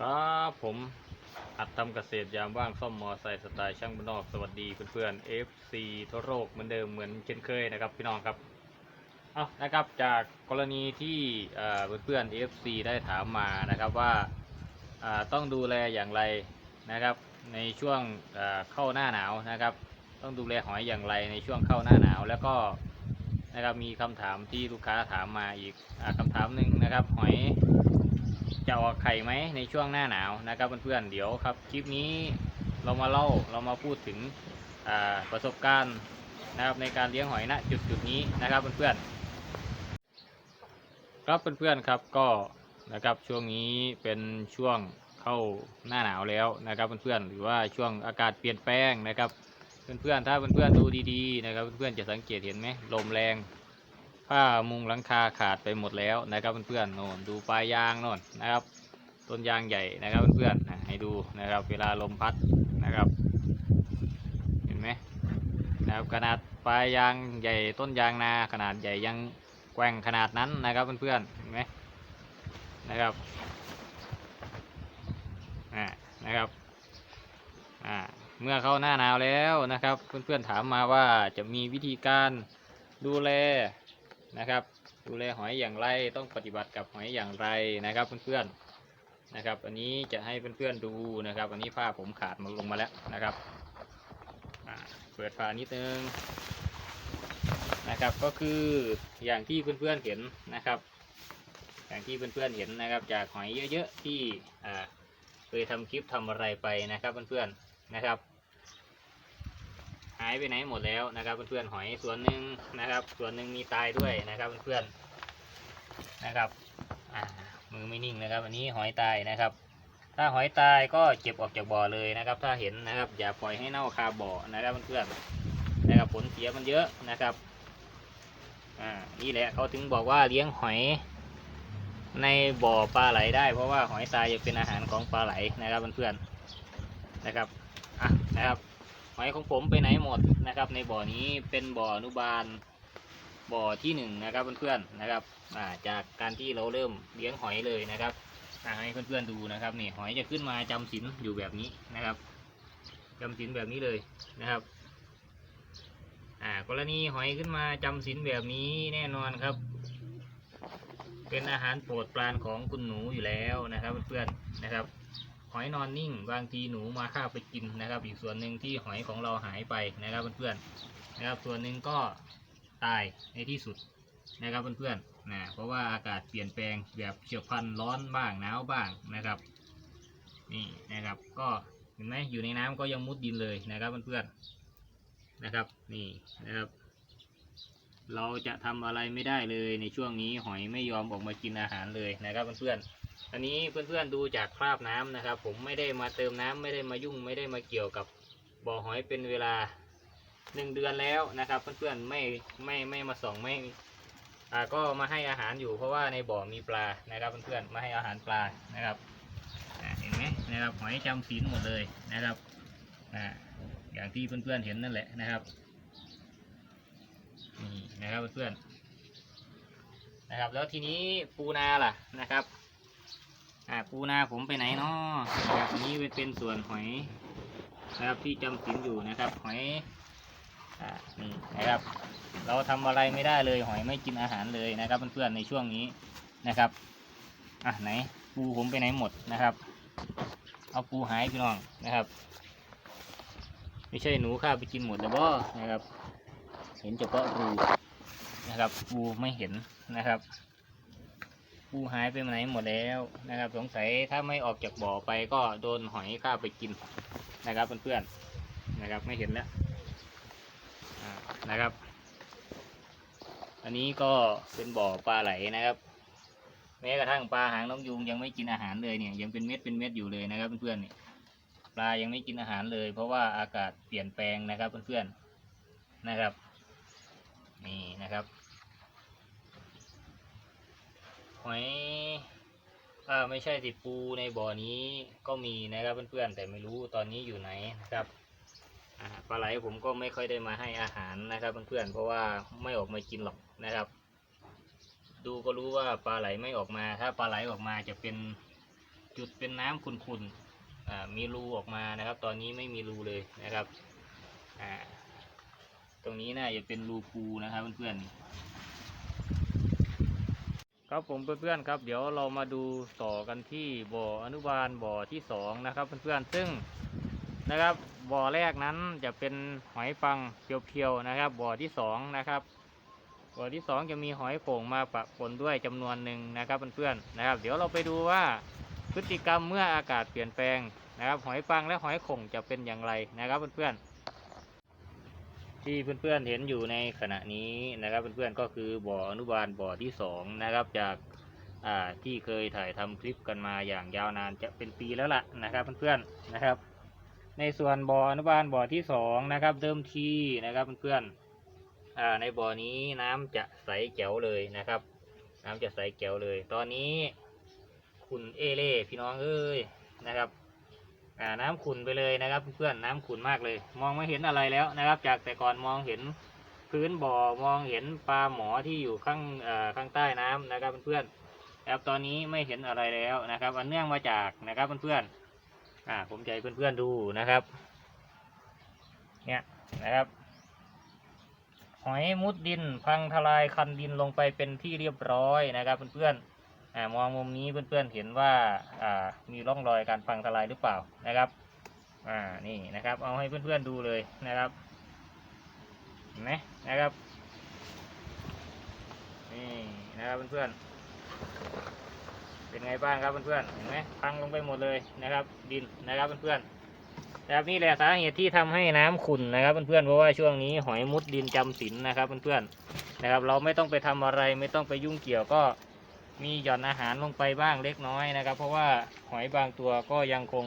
ครับผมอัดทำเกษตรยามว่างซ่อมมอไซค์สไตล์ช่างบ้านนอกสวัสดีเพื่อนๆ FC ทั่วโลกเหมือนเดิมเหมือนเช่นเคยนะครับพี่น้องครับเอานะครับจากกรณีที่เพื่อนๆ FC ได้ถามมานะครับว่าต้องดูแลอย่างไรนะครับในช่วงเข้าหน้าหนาวนะครับ ต้องดูแลหอยอย่างไรในช่วงเข้าหน้าหนาวแล้วก็นะครับมีคำถามที่ลูกค้าถามมาอีกอาคำถามหนึ่งนะครับหอย จะออกไข่ไหมในช่วงหน้าหนาวนะครับเพื่อนๆเดี๋ยวครับคลิปนี้เรามาเล่าเรามาพูดถึงประสบการณ์นะครับในการเลี้ยงหอยณจุดจุดๆนี้นะครับเพื่อนๆครับเพื่อนๆครับก็นะครับช่วงนี้เป็นช่วงเข้าหน้าหนาวแล้วนะครับเพื่อนๆหรือว่าช่วงอากาศเปลี่ยนแปลงนะครับเพื่อนๆถ้าเพื่อนๆดูดีๆนะครับเพื่อนๆจะสังเกตเห็นไหมลมแรง ผ้ามุงหลังคาขาดไปหมดแล้วนะครับเพื่อนๆโน่นดูปลายยางโน่นนะครับ ต้นยางใหญ่นะครับเพื่อนๆให้ดูนะครับ เวลาลมพัดนะครับ เห็นไหมนะครับขนาดปลายยางใหญ่ต้นยางนาขนาดใหญ่ยังแกว่งขนาดนั้นนะครับเพื่อนๆเห็นไหมนะครับอ่านะครับอ่าเมื่อเข้าหน้าหนาวแล้วนะครับ เพื่อนๆถามมาว่าจะมีวิธีการดูแล นะครับ ดูแลหอยอย่างไรต้องปฏิบัติกับหอยอย่างไรนะครับเพื่อนๆนะครับ อันนี้จะให้เพื่อนๆดูนะครับ อันนี้ผ้าผมขาดมาลงมาแล้วนะครับเปิดฝานิดนึงนะครับก็คืออย่างที่เพื่อนๆเห็นนะครับ อย่างที่เพื่อนๆเห็นนะครับ จากหอยเยอะๆที่เคยทำคลิปทำอะไรไปนะครับเพื่อนๆนะครับายไปไหนหมดแล้วนะครับเพื่อนๆหอยส่วนหนึ่งนะครับ ส่วนหนึ่งมีตายด้วยนะครับเพื่อนๆนะครับมือไม่นิ่งนะครับ อันนี้หอยตายนะครับ ถ้าหอยตายก็เก็บออกจากบ่อเลยนะครับ ถ้าเห็นนะครับ อย่าปล่อยให้เน่าคาบ่อนะครับเพื่อนๆนะครับผลเสียมันเยอะนะครับอ่านี่แหละเขาถึงบอกว่าเลี้ยงหอยในบ่อปลาไหลได้ เพราะว่าหอยตายจะเป็นอาหารของปลาไหลนะครับเพื่อนๆนะครับอะนะครับ หอยของผมไปไหนหมดนะครับ ในบ่อนี้เป็นบ่ออนุบาลบ่อที่หนึ่งนะครับเพื่อนๆนะครับาจากการที่เราเริ่มเลี้ยงหอยเลยนะครับให้เพื่อนๆดูนะครับนี่หอยจะขึ้นมาจำศีลอยู่แบบนี้นะครับจำศีลแบบนี้เลยนะครับกรณีหอยขึ้นมาจำศีลแบบนี้แน่นอนครับ เป็นอาหารโปรดปรานของคุณหนูอยู่แล้วนะครับเพื่อนๆนะครับ หอยนอนนิ่ง บางทีหนูมาฆ่าไปกินนะครับ อีกส่วนหนึ่งที่หอยของเราหายไปนะครับเพื่อนๆนะครับ ส่วนหนึ่งก็ตายในที่สุดนะครับเพื่อนๆนะเพราะว่าอากาศเปลี่ยนแปลงแบบเฉียบพลันร้อนบ้างหนาวบ้างนะครับ นี่นะครับก็เห็นไหมอยู่ในน้ำก็ยังมุดดินเลยนะครับเพื่อนๆนะครับ นี่นะครับ เราจะทำอะไรไม่ได้เลยในช่วงนี้หอยไม่ยอมออกมากินอาหารเลยนะครับเพื่อนๆ อันนี้เพื่อนๆดูจากคราบน้ำนะครับ ผมไม่ได้มาเติมน้ำไม่ได้มายุ่งไม่ได้มาเกี่ยวกับบ่อหอยเป็นเวลาหนึ่งเดือนแล้วนะครับ เพื่อนๆไม่ไม่ไม่มาส่องไม่อ่าก็มาให้อาหารอยู่เพราะว่าในบ่อมีปลานะครับเพื่อนๆมาให้อาหารปลานะครับเห็นไหมนะครับหอยจำศีลหมดเลยนะครับอ่าอย่างที่เพื่อนๆเห็นนั่นแหละนะครับนี่นะครับเพื่อนๆนะครับ แล้วทีนี้ปูนาล่ะนะครับ อ่าปูนาผมไปไหนเนาะนะครับนี้เป็นเป็นส่วนหอยนะครับที่จำสินอยู่นะครับ หอยอ่านี่นะครับ เราทำอะไรไม่ได้เลย หอยไม่กินอาหารเลยนะครับเพื่อนๆในช่วงนี้นะครับอะไหนปูผมไปไหนหมดนะครับ เอาปูหายพี่น้องนะครับไม่ใช่หนูข้าไปกินหมดแล้วบ่นะครับ เห็นเฉพาะรูนะครับปูไม่เห็นนะครับ ปูหายไปไหนหมดแล้วนะครับ สงสัยถ้าไม่ออกจากบ่อไปก็โดนหอยข้าไปกินนะครับเพื่อนๆนะครับไม่เห็นแล้วนะครับ อันนี้ก็เป็นบ่อปลาไหลนะครับ แม้กระทั่งปลาหางน้องยุงยังไม่กินอาหารเลยเนี่ยยังเป็นเม็ดเป็นเม็ดอยู่เลยนะครับเพื่อนๆเนี่ยปลายังไม่กินอาหารเลย เพราะว่าอากาศเปลี่ยนแปลงนะครับเพื่อนๆนะครับ นี่นะครับ หอยอ่าไม่ใช่ติปูในบ่อนี้ก็มีนะครับเพื่อนๆ แต่ไม่รู้ตอนนี้อยู่ไหนนะครับปลาไหลผมก็ไม่ค่อยได้มาให้อาหารนะครับเพื่อนๆเพราะว่าไม่ออกมากินหรอกนะครับ ดูก็รู้ว่าปลาไหลไม่ออกมา ถ้าปลาไหลออกมาจะเป็นจุดเป็นน้ำขุ่นๆมีรูออกมานะครับ ตอนนี้ไม่มีรูเลยนะครับตรงนี้น่าจะเป็นรูปูนะครับเพื่อนๆ ครับผมเพื่อนๆครับ เดี๋ยวเรามาดูต่อกันที่บ่ออนุบาลบ่อที่สองนะครับเพื่อนๆซึ่งนะครับบ่อแรกนั้นจะเป็นหอยปังเพียวๆนะครับ บ่อที่สองนะครับ บ่อที่สองจะมีหอยโข่งมาปะปนด้วยจำนวนหนึ่งนะครับเพื่อนๆนะครับ เดี๋ยวเราไปดูว่าพฤติกรรมเมื่ออากาศเปลี่ยนแปลงนะครับ หอยปังและหอยโข่งจะเป็นอย่างไรนะครับเพื่อนๆ ที่เพื่อนๆเห็นอยู่ในขณะนี้นะครับเพื่อนๆก็คือบ่ออนุบาลบ่อที่สองนะครับจากที่เคยถ่ายทำคลิปกันมาอย่างยาวนานจะเป็นปีแล้วล่ะนะครับเพื่อนๆนะครับ ในส่วนบ่ออนุบาลบ่อที่สองนะครับเดิมทีนะครับเพื่อนๆในบ่อนี้น้ำจะใสแจ๋วเลยนะครับ น้ำจะใสแจ๋วเลย ตอนนี้ขุ่นเอเล่พี่น้องเอ้ยนะครับ อ่าน้ำขุ่นไปเลยนะครับ เพื่อนน้ำขุ่นมากเลย มองไม่เห็นอะไรแล้วนะครับ จากแต่ก่อนมองเห็นพื้นบ่อมองเห็นปลาหมอที่อยู่ข้างข้างใต้น้ำนะครับเพื่อนๆครับตอนนี้ไม่เห็นอะไรแล้วนะครับ อันเนื่องมาจากนะครับเพื่อนๆอ่าผมจะให้เพื่อนๆดูนะครับ เนี่ยนะครับ หอยมุดดินพังทลายคันดินลงไปเป็นที่เรียบร้อยนะครับเพื่อนๆ มองมุมนี้เพื่อนๆเห็นว่าอ่ามีร่องรอยการพังทลายหรือเปล่านะครับอ่านี่นะครับเอาให้เพื่อนๆดูเลยนะครับเห็นไหมนะครับนี่นะครับเพื่อนๆเป็นไงบ้างครับเพื่อนๆเห็นไหมพังลงไปหมดเลยนะครับ ดินนะครับเพื่อนๆนะครับนี่แหละสาเหตุที่ทำให้น้ำขุ่นนะครับเพื่อนๆเพราะว่าช่วงนี้หอยมุดดินจำศีลนะครับเพื่อนๆนะครับ เราไม่ต้องไปทำอะไรไม่ต้องไปยุ่งเกี่ยวก็ มีหย่อนอาหารลงไปบ้างเล็กน้อยนะครับ เพราะว่าหอยบางตัวก็ยังคง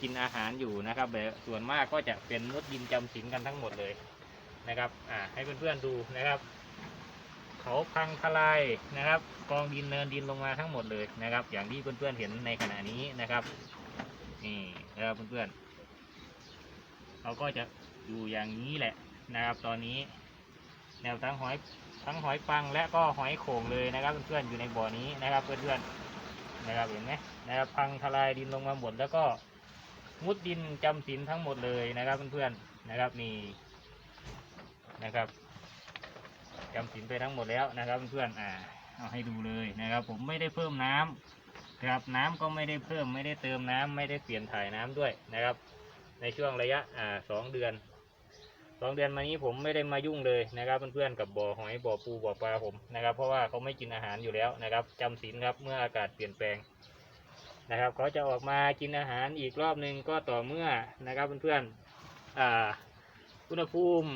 กินอาหารอยู่นะครับแต่ส่วนมากก็จะเป็นมุดดินจำศีลกันทั้งหมดเลยนะครับอ่าให้เพื่อนๆดูนะครับ เขาพังทลายนะครับ กองดินเนินดินลงมาทั้งหมดเลยนะครับ อย่างที่เพื่อนๆเห็นในขณะนี้นะครับนี่นะครับเพื่อนๆเขาก็จะอยู่อย่างนี้แหละนะครับ ตอนนี้แนวทั้งหอย ทั้งหอยปังและก็หอยโข่งเลยนะครับเพื่อนๆอยู่ในบ่อนี้นะครับเพื่อนๆนะครับเห็นไหมนะครับพังทลายดินลงมาหมดแล้วก็มุดดินจำศีลทั้งหมดเลยนะครับเพื่อนๆนะครับนี่นะครับจำศีลไปทั้งหมดแล้วนะครับเพื่อนๆอ่าเอาให้ดูเลยนะครับ ผมไม่ได้เพิ่มน้ำนะครับน้ำก็ไม่ได้เพิ่มไม่ได้เติมน้ำไม่ได้เปลี่ยนถ่ายน้ำด้วยนะครับ ในช่วงระยะอ่าสองเดือน สองเดือนมานี้ผมไม่ได้มายุ่งเลยนะครับเพื่อนๆกับบ่อหอยบ่อปูบ่อปลาผมนะครับ เพราะว่าเขาไม่กินอาหารอยู่แล้วนะครับจำศีลครับเมื่ออากาศเปลี่ยนแปลงนะครับเขาจะออกมากินอาหารอีกรอบหนึ่งก็ต่อเมื่อนะครับเพื่อนๆอ่าอุณหภูมิ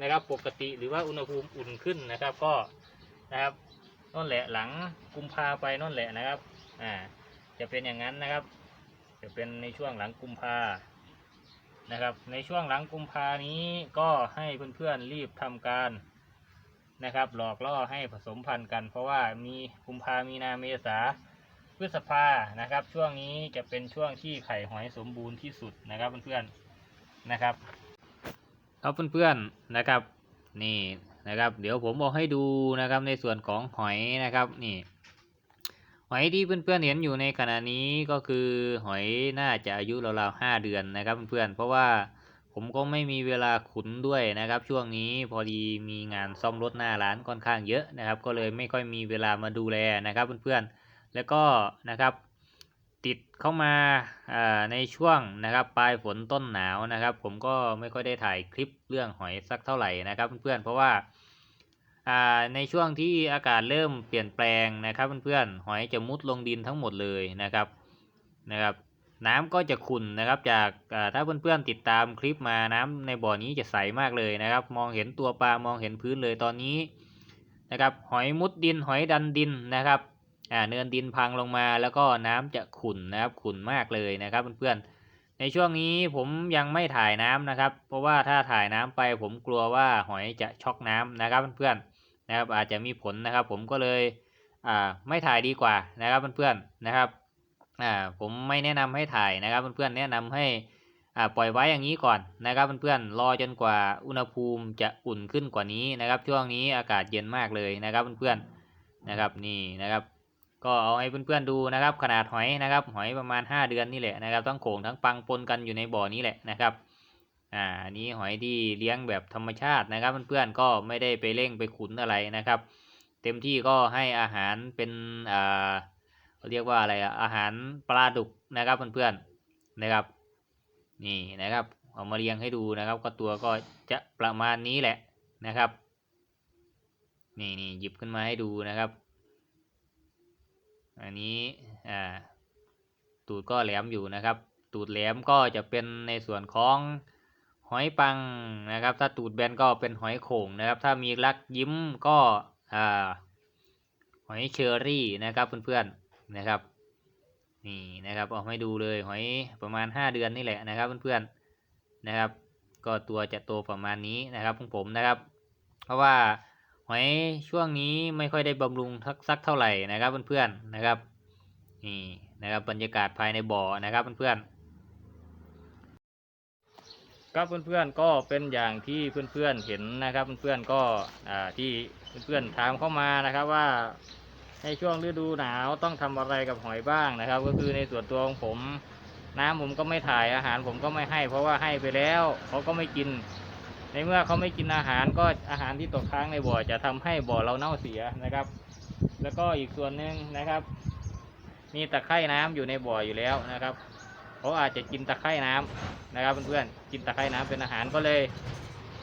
นะครับปกติหรือว่าอุณหภูมิอุ่นขึ้นนะครับ ก็นะครับนั่นแหละหลังกุมภาไปนั่นแหละนะครับอ่าจะเป็นอย่างนั้นนะครับ จะเป็นในช่วงหลังกุมภา นะครับ ในช่วงหลังกุมภานี้ก็ให้เพื่อนๆรีบทำการนะครับ หลอกล่อให้ผสมพันธุ์กัน เพราะว่ามีกุมภามีนาเมษาพฤษภานะครับ ช่วงนี้จะเป็นช่วงที่ไข่หอยสมบูรณ์ที่สุดนะครับเพื่อนๆนะครับครับเพื่อนๆนะครับนี่นะครับ เดี๋ยวผมบอกให้ดูนะครับในส่วนของหอยนะครับนี่ อยที่เพื่อนๆเห็นอยู่ในขณะนี้ก็คือหอยน่าจะอายุราวๆห้าเดือนนะครับเพื่อนๆเพราะว่าผมก็ไม่มีเวลาขุนด้วยนะครับ ช่วงนี้พอดีมีงานซ่อมรถหน้าร้านค่อนข้างเยอะนะครับ ก็เลยไม่ค่อยมีเวลามาดูแลนะครับเพื่อนๆแล้วก็นะครับติดเข้ามาในช่วงนะครับปลายฝนต้นหนาวนะครับ ผมก็ไม่ค่อยได้ถ่ายคลิปเรื่องหอยสักเท่าไหร่นะครับเพื่อนๆเพราะว่า ในช่วงที่อากาศเริ่มเปลี่ยนแปลงนะครับเพื่อนๆหอยจะมุดลงดินทั้งหมดเลยนะครับนะครับน้ำก็จะขุ่นนะครับจากอ่าถ้าเพื่อนๆติดตามคลิปมาน้ำในบ่อนี้จะใสมากเลยนะครับ มองเห็นตัวปลามองเห็นพื้นเลยตอนนี้นะครับหอยมุดดินหอยดันดินนะครับอ่าเนินดินพังลงมาแล้วก็น้ำจะขุ่นนะครับขุ่นมากเลยนะครับเพื่อนๆในช่วงนี้ผมยังไม่ถ่ายน้ำนะครับ เพราะว่าถ้าถ่ายน้ำไปผมกลัวว่าหอยจะช็อกน้ำนะครับเพื่อนๆ นะครับอาจจะมีผลนะครับ ผมก็เลยอ่าไม่ถ่ายดีกว่านะครับเพื่อนๆนะครับอ่าผมไม่แนะนำให้ถ่ายนะครับเพื่อนๆแนะนำให้อ่าปล่อยไว้อย่างนี้ก่อนนะครับเพื่อนๆรอจนกว่าอุณหภูมิจะอุ่นขึ้นกว่านี้นะครับ ช่วงนี้อากาศเย็นมากเลยนะครับเพื่อนๆนะครับนี่นะครับ ก็เอาให้เพื่อนๆดูนะครับ ขนาดหอยนะครับ หอยประมาณ 5 เดือนนี่แหละนะครับทั้งโขงทั้งปังปนกันอยู่ในบ่อนี้แหละนะครับ อ่าอันนี้หอยที่เลี้ยงแบบธรรมชาตินะครับ เพื่อนๆก็ไม่ได้ไปเร่งไปขุนอะไรนะครับ เต็มที่ก็ให้อาหารเป็นอ่าเขาเรียกว่าอะไรอะอาหารปลาดุกนะครับเพื่อนๆนะครับนี่นะครับเอามาเรียงให้ดูนะครับ ก็ตัวก็จะประมาณนี้แหละนะครับ นี่นี่หยิบขึ้นมาให้ดูนะครับ อันนี้อ่าตูดก็แหลมอยู่นะครับ ตูดแหลมก็จะเป็นในส่วนของ หอยปังนะครับ ถ้าตูดแบนก็เป็นหอยโข่งนะครับ ถ้ามีรักยิ้มก็อ่าหอยเชอรี่นะครับเพื่อนๆนะครับนี่นะครับเอาให้ดูเลยหอยประมาณ 5 เดือนนี่แหละนะครับเพื่อนๆนะครับ ก็ตัวจะโตประมาณนี้นะครับของผมนะครับ เพราะว่าหอยช่วงนี้ไม่ค่อยได้บำรุงสักเท่าไหร่นะครับเพื่อนๆนะครับนี่นะครับบรรยากาศภายในบ่อนะครับเพื่อนๆ ครับเพื่อนๆก็เป็นอย่างที่เพื่อนๆเห็นนะครับเพื่อนๆก็อ่าที่เพื่อนๆถามเข้ามานะครับว่าในช่วงฤดูหนาวต้องทำอะไรกับหอยบ้างนะครับ ก็คือในส่วนตัวของผม น้ำผมก็ไม่ถ่ายอาหารผมก็ไม่ให้ เพราะว่าให้ไปแล้วเขาก็ไม่กิน ในเมื่อเขาไม่กินอาหารก็อาหารที่ตกค้างในบ่อจะทำให้บ่อเราเน่าเสียนะครับ แล้วก็อีกส่วนหนึ่งนะครับ มีตะไคร่น้ำอยู่ในบ่ออยู่แล้วนะครับ เขาอาจจะกินตะไคร่น้ำนะครับเพื่อนๆกินตะไคร่น้ำเป็นอาหารก็เลย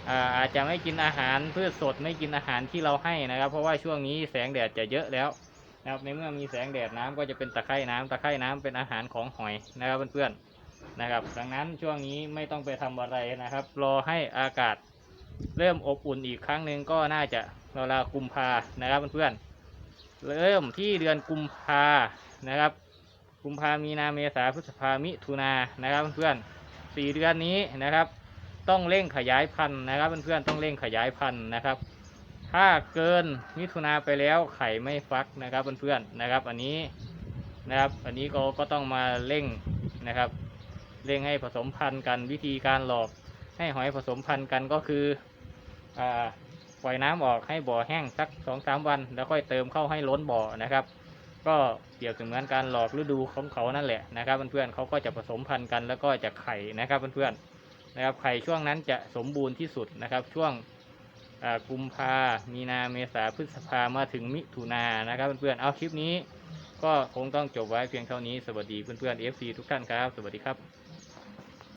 อาอาจจะไม่กินอาหารพืชสดไม่กินอาหารที่เราให้นะครับ เพราะว่าช่วงนี้แสงแดดจะเยอะแล้วนะครับในเมื่อมีแสงแดดน้ำก็จะเป็นตะไคร่น้ำตะไคร่น้ำเป็นอาหารของหอยนะครับเพื่อนๆนะครับ ดังนั้นช่วงนี้ไม่ต้องไปทำอะไรนะครับ รอให้อากาศเริ่มอบอุ่นอีกครั้งหนึ่งก็น่าจะราวๆกุมภานะครับเพื่อนๆเริ่มที่เดือนกุมภานะครับ กุมภามีนาเมษาพฤษภามิถุนานะครับเพื่อนๆสี่เดือนนี้นะครับ ต้องเร่งขยายพันธุ์นะครับเพื่อนๆต้องเร่งขยายพันธุ์นะครับ ถ้าเกินมิถุนาไปแล้วไข่ไม่ฟักนะครับเพื่อนๆนะครับ อันนี้นะครับ อันนี้ก็ก็ต้องมาเร่งนะครับ เร่งให้ผสมพันธุ์กันวิธีการหลอกให้หอยผสมพันธุ์กันก็คืออ่าปล่อยน้ำออกให้บ่อแห้งสักสองสามวัน แล้วค่อยเติมเข้าให้ล้นบ่อนะครับ ก็เปรียบเสมือนการหลอกฤดูของเขานั่นแหละนะครับเพื่อนๆเขาก็จะผสมพันธุ์กันแล้วก็จะไข่นะครับเพื่อนๆนะครับไข่ช่วงนั้นจะสมบูรณ์ที่สุดนะครับช่วงกุมภามีนาเมษาพฤษภามาถึงมิถุนานะครับเพื่อนๆเอาคลิปนี้ ก็คงต้องจบไว้เพียงเท่านี้สวัสดีเพื่อนๆ FC ทุกท่านครับ สวัสดีครับ